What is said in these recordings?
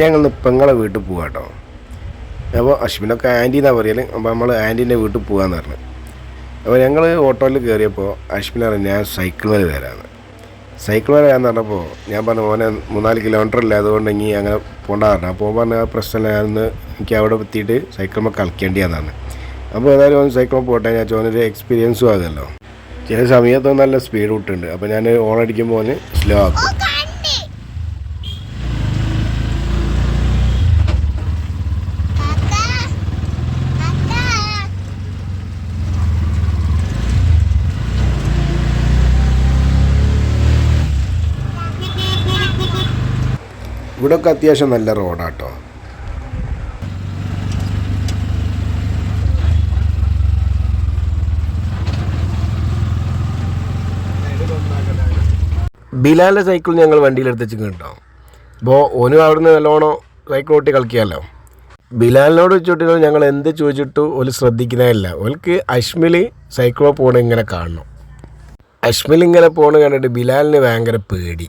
ഞങ്ങൾ പെങ്ങളെ വീട്ടിൽ പോവാം കേട്ടോ അപ്പോൾ അശ്വിനൊക്കെ ആന്റി എന്നാണ് പറയൽ അപ്പോൾ നമ്മൾ ആന്റീന്റെ വീട്ടിൽ പോകാമെന്ന് പറഞ്ഞു. അപ്പോൾ ഞങ്ങൾ ഓട്ടോയിൽ കയറിയപ്പോൾ അശ്വിൻ പറഞ്ഞു ഞാൻ സൈക്കിൾ വരെ വരാമെന്ന് സൈക്കിൾ വരെ വരാമെന്ന് പറഞ്ഞപ്പോൾ ഞാൻ പറഞ്ഞു മോനെ മൂന്നാൽ കിലോമീറ്റർ അല്ലേ? അതുകൊണ്ട് ഇനി അങ്ങനെ പോകണ്ട പറഞ്ഞു. അപ്പോൾ പറഞ്ഞ പ്രശ്നമില്ല ഞാനൊന്ന് എനിക്ക് അവിടെ എത്തിയിട്ട് സൈക്കിൾ കളിക്കേണ്ടിയാന്നാണ് അപ്പോൾ ഏതായാലും ഒന്ന് സൈക്കിൾ പോട്ടെ ഞാൻ ചോദിച്ചൊരു എക്സ്പീരിയൻസും ആകുമല്ലോ ചില സമയത്ത് നല്ല സ്പീഡ് വിട്ടുണ്ട് അപ്പോൾ ഞാൻ ഓൺ അടിക്കുമ്പോൾ സ്ലോ ആക്കും. ഇവിടെയൊക്കെ അത്യാവശ്യം നല്ല റോഡാട്ടോ. ബിലാലിന്റെ സൈക്കിൾ ഞങ്ങൾ വണ്ടിയിലെടുത്ത് വെച്ചിട്ട് കേട്ടോ. അപ്പോൾ ഓനും അവിടുന്ന് നല്ലോണം സൈക്കിൾ ഓട്ടി കളിക്കാമല്ലോ ബിലാലിനോട് ചോദിച്ചിട്ട് ഞങ്ങൾ എന്ത് ചോദിച്ചിട്ടു ഓൽ ശ്രദ്ധിക്കുന്നതല്ല ഓൽക്ക് അശ്മിൽ സൈക്കിളോ പോണ ഇങ്ങനെ കാണണം. അശ്മിൽ ഇങ്ങനെ പോണ കണ്ടിട്ട് ബിലാലിന് ഭയങ്കര പേടി.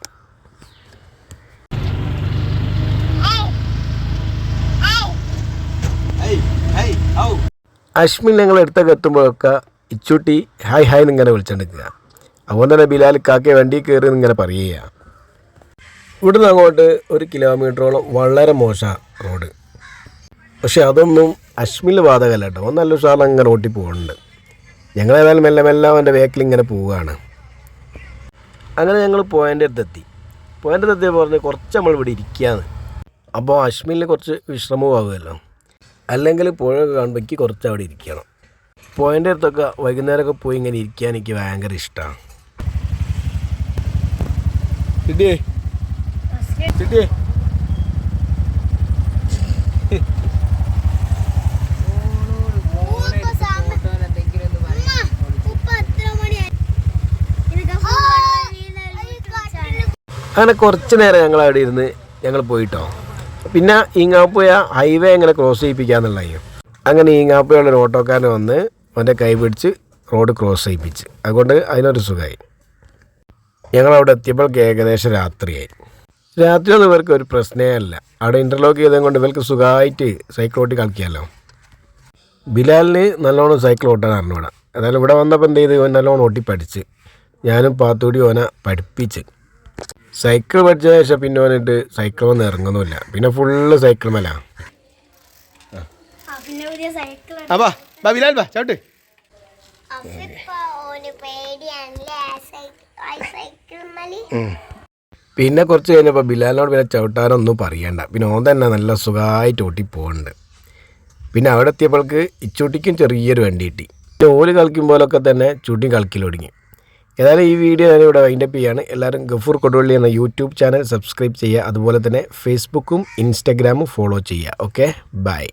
അശ്മിൻ ഞങ്ങൾ അടുത്തൊക്കെ എത്തുമ്പോഴൊക്കെ ഇച്ചുട്ടി ഹായ് ഹായ് എന്നിങ്ങനെ വിളിച്ചിട്ടുണ്ട് അതുകൊണ്ട് തന്നെ ബിലാൽ കാക്കയെ വണ്ടി കയറി ഇങ്ങനെ പറയുക. ഇവിടുന്ന് അങ്ങോട്ട് ഒരു കിലോമീറ്ററോളം വളരെ മോശമാണ് റോഡ്. പക്ഷെ അതൊന്നും അശ്മിൽ ബാധകമല്ല കേട്ടോ. ഒന്ന് നല്ല ഉഷാറിൽ അങ്ങനെ ഓട്ടി പോകുന്നുണ്ട് ഞങ്ങൾ ഏതായാലും മെല്ലെ മെല്ലെ അവന്റെ വേക്കിൽ ഇങ്ങനെ പോവുകയാണ്. അങ്ങനെ ഞങ്ങൾ പോയിന്റെ അടുത്തെത്തി. പോയിന്റെ അടുത്തെത്തി പറഞ്ഞ് കുറച്ച് നമ്മൾ ഇവിടെ ഇരിക്കുകയാണ്. അപ്പോൾ അശ്മിലിന് കുറച്ച് വിശ്രമമാകുമല്ലോ അല്ലെങ്കിൽ പുഴയൊക്കെ കാണുമ്പോഴേക്ക് കുറച്ച് അവിടെ ഇരിക്കണം. പോയിന്റെ അടുത്തൊക്കെ വൈകുന്നേരമൊക്കെ പോയി ഇങ്ങനെ ഇരിക്കാൻ എനിക്ക് ഭയങ്കര ഇഷ്ടമാണ് അങ്ങനെ കുറച്ച് നേരം ഞങ്ങൾ അവിടെ ഇരുന്ന് ഞങ്ങൾ പോയിട്ടോ? പിന്നെ ഈങ്ങാപ്പുഴ ഹൈവേ എങ്ങനെ ക്രോസ് ചെയ്യിപ്പിക്കാന്നുള്ളതായി അങ്ങനെ ഈങ്ങാപ്പുഴയുള്ള ഒരു ഓട്ടോക്കാരൻ വന്ന് അവന്റെ കൈ പിടിച്ച് റോഡ് ക്രോസ് ചെയ്യിപ്പിച്ച്. അതുകൊണ്ട് അതിനൊരു സുഖമായി ഞങ്ങളവിടെ എത്തിയപ്പോൾ ഏകദേശം രാത്രിയായി. രാത്രിയൊന്നും ഇവർക്ക് ഒരു പ്രശ്നമേ അല്ല. അവിടെ ഇന്റർലോക്ക് ചെയ്തത് കൊണ്ട് ഇവർക്ക് സുഖമായിട്ട് സൈക്കിൾ ഓട്ടി കളിക്കാമല്ലോ ബിലാലിന് നല്ലോണം സൈക്കിൾ ഓട്ടാൻ അറിഞ്ഞൂടാ. എന്നാലും ഇവിടെ വന്നപ്പോൾ എന്ത് ചെയ്ത്? നല്ലോണം ഓട്ടി പഠിച്ച് ഞാനും പാത്തൂടി ഓനെ പഠിപ്പിച്ച്. സൈക്കിൾ പഠിച്ച ശേഷം പിന്നെ വന്നിട്ട് സൈക്കിൾ വന്ന് ഇറങ്ങുന്നില്ല പിന്നെ ഫുള്ള് സൈക്കിൾ മല. പിന്നെ കുറച്ച് കഴിഞ്ഞപ്പോൾ ബിലാലിനോട് പിന്നെ ചവിട്ടാനൊന്നും പറയണ്ട. പിന്നെ ഓൻ തന്നെ നല്ല സുഖമായിട്ട് ഓട്ടി പോകുന്നുണ്ട് പിന്നെ അവിടെ എത്തിയപ്പോൾക്ക് ഇച്ചൂട്ടിക്കും ചെറിയൊരു വണ്ടി കിട്ടി. ഓൽ കളിക്കുമ്പോഴൊക്കെ തന്നെ ചൂട്ടിയും കളിക്കലൊടുങ്ങി ഏതായാലും ഈ വീഡിയോ ഞാൻ ഇവിടെ വൈൻഡപ്പ് ചെയ്യാണ്. എല്ലാവരും ഗഫൂർ കൊടുവള്ളി എന്ന യൂട്യൂബ് ചാനൽ സബ്സ്ക്രൈബ് ചെയ്യുക. അതുപോലെ തന്നെ ഫേസ്ബുക്കും ഇൻസ്റ്റഗ്രാമും ഫോളോ ചെയ്യുക. Okay bye